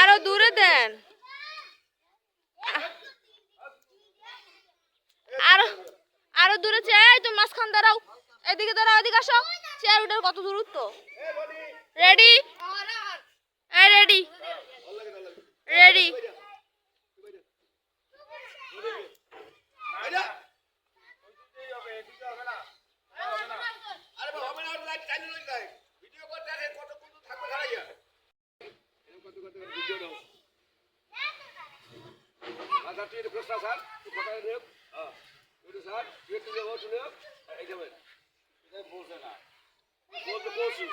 আরও দূরে দেন। আরও আরও দূরে চাই তো মাঝখান দাঁড়াও। এদিকে দাঁড়াও, এদিকে আসো। চেয়ার উঠার কত দূরত্ব ready sir T Krishna sir sir వ్యక్తిగా ఓటు నిజమే ఇదే పోసేనా ఓట్లు పోసు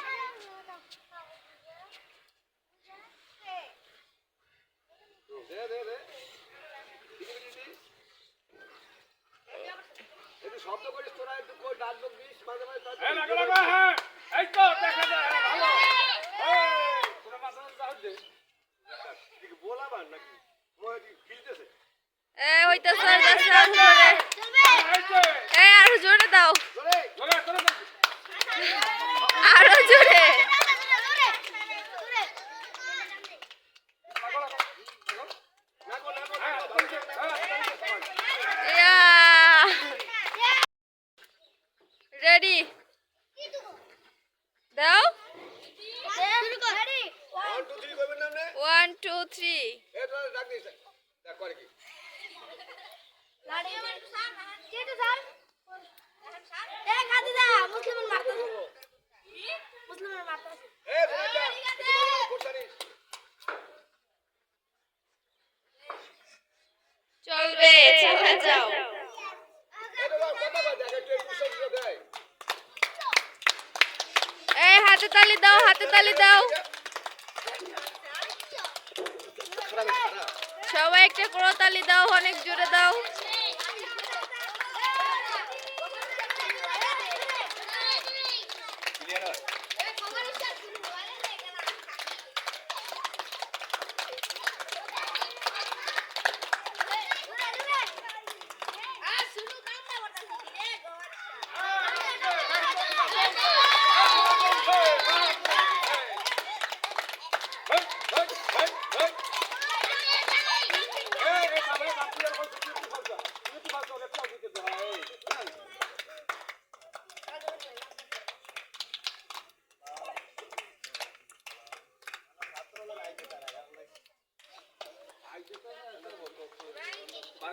ডাক দিয়েছে দেখ করে কি চলবে চলে যাও এই হাতে তালি দাও হাতে তালি দাও সবাই একটা করতালি দাও অনেক জোরে দাও।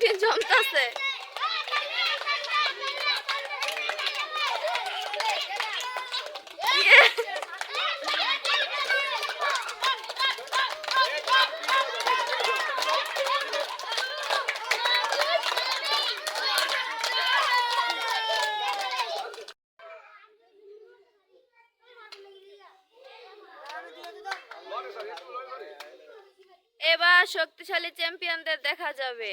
কঠিন জমতাছে এবার শক্তিশালী চ্যাম্পিয়নদের দেখা যাবে।